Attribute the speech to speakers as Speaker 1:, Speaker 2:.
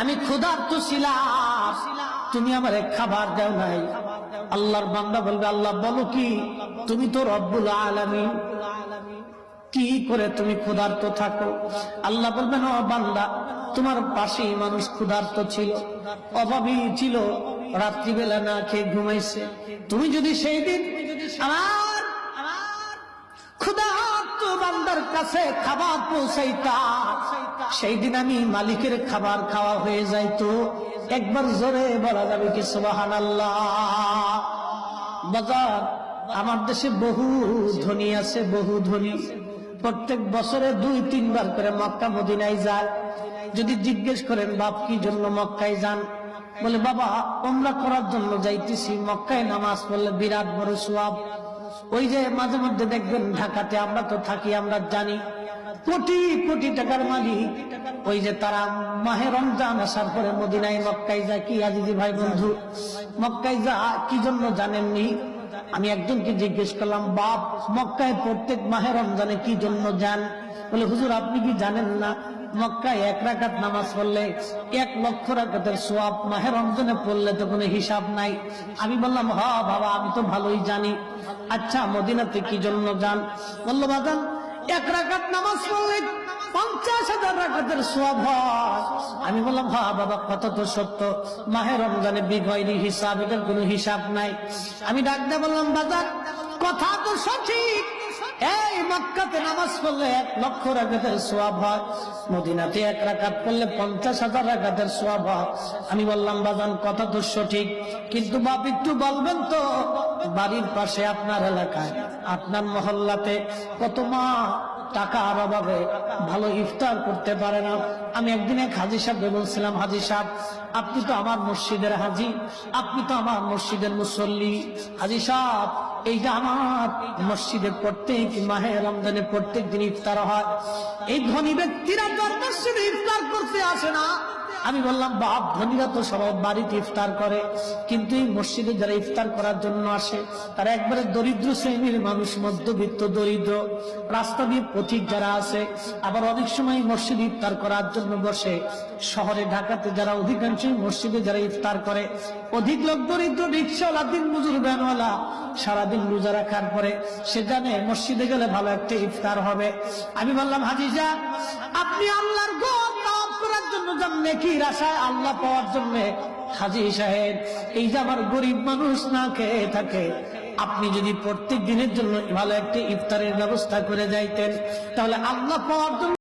Speaker 1: আমি ক্ষুধার্ত ছিলাম। তুমি আমার খাবার দাও নাই। আল্লাহর বান্দা বলবে, আল্লাহ বলো কি? তুমি তো রব্বুল আলামিন। কি করে তুমি ক্ষুধার্ত থাকো? আল্লাহ বলবেন, ও বান্দা, তোমার পাশেই মানুষ ক্ষুধার্ত ছিল, অভাবী ছিল, রাত্রিবেলা না খেয়ে ঘুমাইছে। তুমি যদি সেই দিন আমার ক্ষুধার্ত বান্দার কাছে খাবার পৌঁছাইতা। সেই দিন আমি মালিকের খাবার খাওয়া হয়ে যাইতো। একবার জোরে বলা যাবে কি সুবাহান বাজার, আমার দেশে বহু ধনী আছে, বহু ধনী। প্রত্যেক বছরে দুই, তিনবার করে মক্কা, মদিনায় যায়। যদি জিজ্ঞেস করেন, বাপ, কি জন্য মক্কায় যান? বলে, বাবা ওমরা করার জন্য যাইতেছি। মক্কায় নামাজ পড়লে বিরাট বড় সোয়াব ওই যে মাঝে মধ্যে দেখবেন ঢাকাতে আমরা তো থাকি, আমরা জানি। কোটি কোটি টাকার মালিক। ওই যে তারা মাহে রমজান আসার পরে মদিনায় মক্কায় যা কি আজিজি ভাই বন্ধু? মক্কায় যা কি জন্য জানেননি? আমি একজনকে জিজ্ঞেস করলাম, বাপ, মক্কায় প্রত্যেক মাহে রমজানে কি জন্য যান? বলে, হুজুর, আপনি কি জানেন না, মক্কায় এক রাকাত নামাজ পড়লে, এক লক্ষ রাকাতের সোয়াব মাহে রমজানে পড়লে তো কোনো হিসাব নাই? আমি বললাম, হ বাবা, আমি তো ভালোই জানি। আচ্ছা মদিনাতে কি জন্য যান? বলল, বাজান, এক রাকাত নামাজ পড়লে পঞ্চাশ হাজার রাকাতের সোয়াব হয়। আমি বললাম, হা বাবা কত তো সত্য। মাহে রমজানে বিঘয়নি হিসাব, এটার কোনো হিসাব নাই। আমি ডাকতে বললাম বাজার কথা তো সঠিক। মক্কাতে নামাজ পড়লে এক লক্ষ রাখাতের সোয়াব হয়। মদিনাতে এক রাকাত পড়লে পঞ্চাশ হাজার রাখাতের সোয়াব হয়। আমি বললাম, বাজান, কথা তো সঠিক। কিন্তু বাপ, একটু বলবেন তো, বাড়ির পাশে আপনার এলাকায়, আপনার মহল্লাতে কত মা টাকার অভাবে ভালো ইফতার করতে পারে না। আমি একদিন এক হাজি সাহেবকে বলছিলাম, হাজি সাহেব, আপনি তো আমার মসজিদের হাজি, আপনি তো আমার মসজিদের মুসল্লি। হাজি সাহেব, এইটা আমার মসজিদে প্রত্যেক মাহে রমজানে প্রত্যেক দিন ইফতার হয়। এই ধনী ব্যক্তিরা ইফতার করতে আসে না। আমি বললাম, বাপ, ধনীরা তো সবাই বাড়িতে ইফতার করে, কিন্তু এই মসজিদে যারা ইফতার করার জন্য আসে, তারা একবারে দরিদ্র শ্রেণির মানুষ, মধ্যবিত্ত, দরিদ্র। রাস্তা দিয়ে পথিক যারা আছে, আবার অনেক সময় মসজিদ ইফতার করার জন্য বসে। শহরে, ঢাকাতে যারা অধিকাংশই মসজিদে যারা ইফতার করে, অধিক লোক দরিদ্র, রিক্সাওয়ালা, দিন মজুর ব্যানওয়ালা সারাদিন রোজা রাখার পরে সে জানে মসজিদে গেলে ভালো একটা ইফতার হবে। আমি বললাম হাজিজা আপনি আল্লাহর গোপ করার জন্য যান নেকির আশায় আল্লাহ পাওয়ার জন্য। হাজি সাহেব, এই যে আমার গরিব মানুষ না খেয়ে থাকে, আপনি যদি প্রত্যেক দিনের জন্য ভালো একটা ইফতারের ব্যবস্থা করে যাইতেন, তাহলে আল্লাহ পাওয়ার জন্য